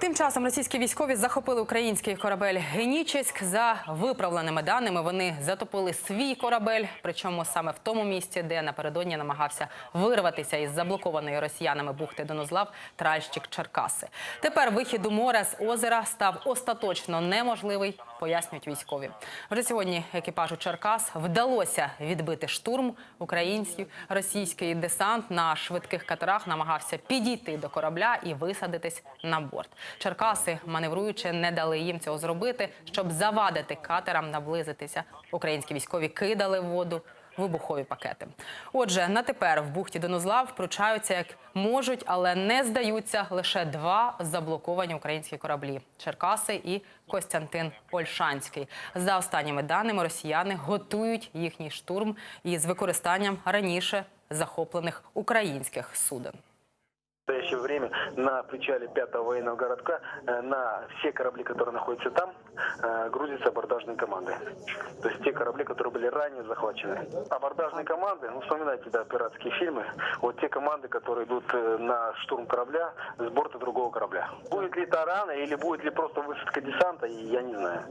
Тим часом російські військові захопили український корабель Генічеськ. За виправленими даними вони затопили свій корабель, причому саме в тому місці, де напередодні намагався вирватися із заблокованої росіянами бухти Донузлав тральщик Черкаси. Тепер вихід у море з озера став остаточно неможливий, пояснюють військові. Вже сьогодні екіпажу Черкас вдалося відбити штурм український російський десант на швидких катерах намагався підійти до корабля і висадитись на борт. Черкаси, маневруючи, не дали їм цього зробити, щоб завадити катерам наблизитися. Українські військові кидали в воду вибухові пакети. Отже, на тепер в бухті Донузлав втручаються як можуть, але не здаються лише два заблоковані українські кораблі Черкаси і Костянтин Ольшанський. За останніми даними, росіяни готують їхній штурм із використанням раніше захоплених українських суден. Настоящее время на причале пятого военного городка э, на все корабли, которые находятся там, э, грузятся абордажные команды. То есть те корабли, которые были ранее захвачены. Абордажные команды, ну вспоминайте, да, пиратские фильмы, вот те команды, которые идут э, на штурм корабля с борта другого корабля. Будет ли тарана или будет ли просто высадка десанта, я не знаю.